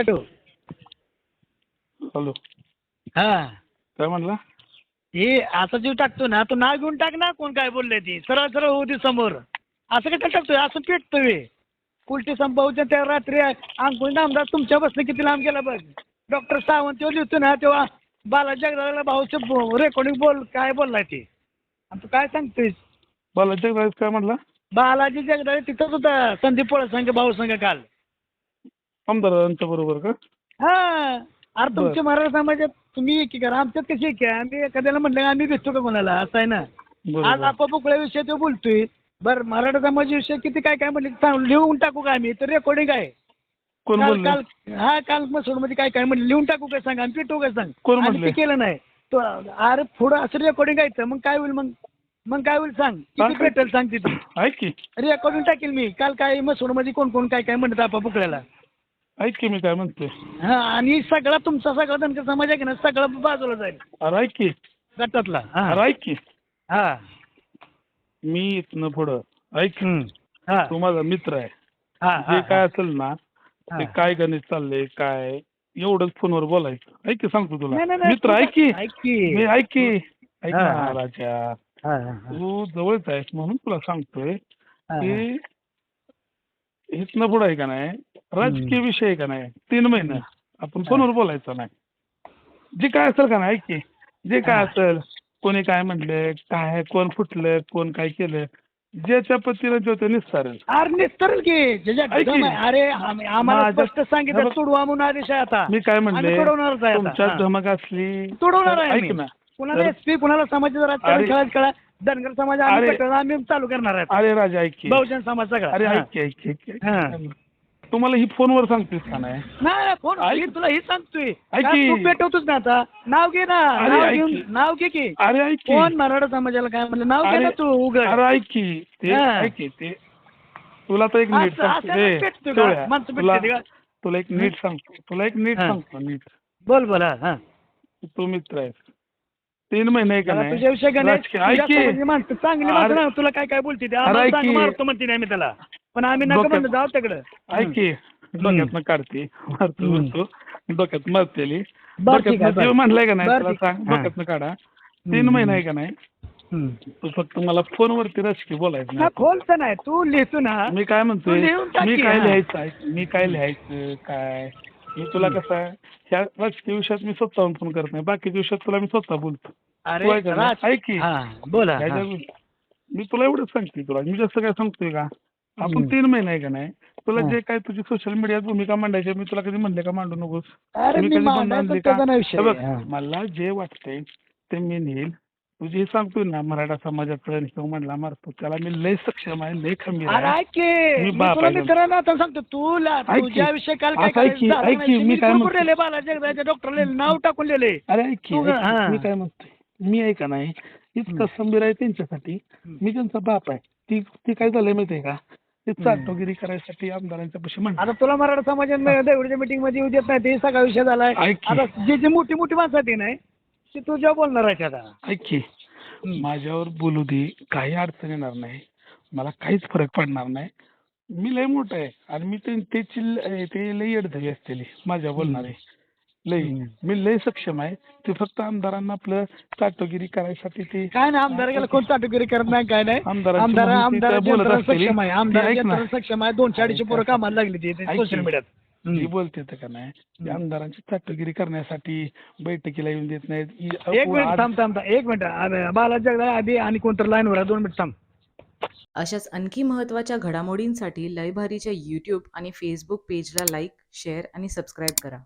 Hello. हा. काय म्हणला? हे आता जे टाकतो ना तो नाव घेऊन टाक ना कोण काय बोलले ती. सरळ सरळ होऊ दे समोर. असं काय टाकतोय? असं पेटतोय उलटी संभावच्या त्या रात्री. अंकुल नामदार तुमच्या बसने किती लांब गेला बघ. डॉक्टर सावंत तेव्हा लिहितो ना तेव्हा बाला जगदाला भाऊचं रेकॉर्डिंग बोल काय बोललाय ते. आणि तू काय सांगतोय बाला जगदाळेच काय म्हणला? बालाजी जगदाळे तिथंच होता संदीप पोळ संघ भाऊ संघ काल. आमदारांच्या बरोबर का? हा अरे तुमच्या मराठा समाजात तुम्ही एकी करा आमच्यात कशी एकी आहे आम्ही एखाद्याला म्हटलं आम्ही भेटतो का कोणाला? असं आहे ना. आज बरोबर बुकळ्या विषयी तो बोलतोय. बरं मराठा समाजाविषयी किती काय काय म्हणले सांग लिहून टाकू का आम्ही? तर रेकॉर्डिंग आहे. कोण काल बोलले? काल हा काल मध्ये काय काय म्हणले लिहून टाकू काय सांग आम्ही पेटू काय सांग? कोण आम्ही म्हणले? ते केलं नाही. तो अरे पुढं असं रेकॉर्डिंग आहे मग काय होईल मग? मग काय होईल सांग? किती? भेटेल सांग तिथे? ऐक की. रेकॉर्डिंग टाकेल मी. काल काय मध्ये कोण कोण काय काय म्हणत आपण बुकळ्याला ऐक की मी काय म्हणतोय. हा आणि सगळा तुमचा सगळा धनकर समाज आहे की ना सगळा बाजूला जाईल. अरे ऐक की. गटातला हा. अरे ऐक की. हा. मी इथनं पुढं ऐक. हम्म. हा. तू माझा मित्र आहे. हा जे हा, काय असेल ना हा. ते काय गणित चाललंय काय एवढंच फोनवर बोलायचं. ऐक की सांगतो नाही, तुला. नाही, नाही, मित्र ऐक की. ऐक की. मी ऐक की. ऐक हा, ना हा. राजा. हा, हा, हा. तू जवळच आहेस म्हणून तुला सांगतोय हा, की इथनं पुढं आहे का नाही राजकीय विषय का नाही? तीन महिने. आपण फोनवर बोलायचं नाही. जे काय असेल का नाही ऐक की. जे काय असेल कोणी काय म्हणलं काय कोण फुटलं कोण काय केलं ज्याच्या पतीला जो ते निस्तारेल. अरे निस्तरल की. ज्याच्या आहे. अरे आम्ही- आम्हाला माझ्या- स्पष्ट सांगितलं बघ. सोडवा म्हणून आदेश आहे आता. मी काय म्हणले आम्ही सोडवणारच आहे आता. तुमच्यात हा. धमक असली सोडवणार तर आहे ऐक आम्ही. ना. कुणाला तर- एस पी कुणाला समाजाचा राजकारण अरे- खेळायचं कळा धनगर समाज आम्ही अरे- आम्ही चालू करणार आहे अरे राजा ऐक की. बहुजन समाज सगळा. अरे हा. ऐक की ऐक की, ऐक की, हा. तुम्हाला ही फोनवर सांगतेस का नाही? फोन तुला हे सांगतोय. ऐक का की. तू पेटवतोच ना आता. नाव घे ना. अरे नाव ऐक घेऊन की. नाव घे की. अरे ऐक की. कोण मराठा समाजाला काय म्हणलं? नाव घे ना तू उघड. अरे ऐक की. ते हा. ऐक की. ते तुला तर एक नीट असं- सांगतो. असं ए, पेटतो का? टोळ्या, माणसं तुला पेटते का? तुला एक नीट सांगतो. तुला एक नीट हा. सांगतो नीट. बोल बोल हा, हा. तू मित्र आहेस. तीन महिने का नाही? तुझ्याविषयी गणेश राजकीय- ऐक तुझ्या की. समाजाची माणसं चांगली अरे- माणसं ना तुला काय काय बोलते ते? आम्हाला ऐक सांग, की. मारतो म्हणते नाही मी त्याला. पण आम्ही नका डोक्यात- म्हणलं जाऊ तिकडं. ऐक की डोक्यातनं काढते. मारतो. म्हणतो डोक्यात मारतेली. बरं, ठीक आहे, डोक्यातनं बरं. देव म्हणलाय का नाही? बरं, तुला ठीक. सांग हा. डोक्यातनं काढा. तीन हम्म. महिने आहे का नाही? हम्म. तू फक्त मला फोनवरती राजकीय बोलायचं नाही. खोलतं नाही. तू लिहितो ना मी काय म्हणतोय? तू लिहून टाक मी की, काय हा. लिहायचं आहे? मी काय लिहायचं? काय? मी तुला कसं आहे ह्या राजकीय विषयात मी स्वतःहून फोन करत नाही. बाकीच्या विषयात तुला मी स्वतः बोलतो. तू ऐक ना, राज- ऐक की. हा बोला. मी तुला एवढंच सांगते तुला. मी जास्त काय सांगतोय का? आपण. तीन महिने आहे का नाही तुला. जे काय तुझी सोशल मीडियात भूमिका मांडायची मी तुला कधी म्हणले का मांडू नकोस अरे मी कधी मांडायचं त्याचा विषय बघ, हा. मला जे वाटतंय ते मी नेईल तुझे हे सांगतोय ना मराठा समाजाचं किंवा म्हणला मारतो त्याला मी लय सक्षम आहे लय खंबीर अरे आहे ऐक की मी मी बाप तुला आहे. मित्रांनो आता सांगतो तू ला- ऐक की. तुझ्या विषयी काल काय असं ऐक की, ऐक की, मी. काय म्हणतो. लिहिले नाव टाकून लिहिले अरे ऐक की, तू ऐक ग- की, हा. मी काय म्हणतोय मी आहे का नाही इतकं खंबीर आहे त्यांच्यासाठी मी त्यांचा बाप आहे ती ती काय झालंय माहितीये का ते चाटोगिरी करायसाठी आमदारांच्या पशी आता तुला मराठा समाजात देवडीच्या मीटिंगमध्ये येऊ देत नाही ते सगळा विषय झालाय. ऐक की. आता जे जे मोठी मोठी माणसं आहेत नाही ते तुझ्या बोलणार आहे आता ऐक की. माझ्यावर बोलू दे काही अडचण येणार नाही. मला काहीच फरक पडणार नाही. मी लय मोठं आहे आणि मी ते ल- ते लय अडचणी असतेली माझ्या बोलणारे. लय. मी लय सक्षम आहे. ते फक्त आमदारांना आपलं चाटोगिरी करायसाठी ते काय नाही आमदार गेला कोण चाटुगिरी करत नाही काय नाही. आमदारांची आमदार आमदार त्या बोलत यंत्रणा. सक्षम आहे. ती आमदार ऐक ना. यंत्रणा सक्षम आहे. दोनशे अडीचशे पोरं कामाला लागली ती ऐक सोशल की. मीडियात जी बोलते तर का नाही? ते आमदारांची चाटोगिरी करण्यासाठी बैठकीला येऊन देत नाहीत. इ- एक मिनिट थांब थांब थांब. एक मिनिट. अरे, बाला जगदा आधी आणि कोणतरी लाईनवर आहे. दोन मिनिट थांब. अशाच आणखी महत्त्वाच्या घडामोडींसाठी लयभारीच्या यूट्यूब आणि फेसबुक पेजला लाईक शेअर आणि सबस्क्राईब करा.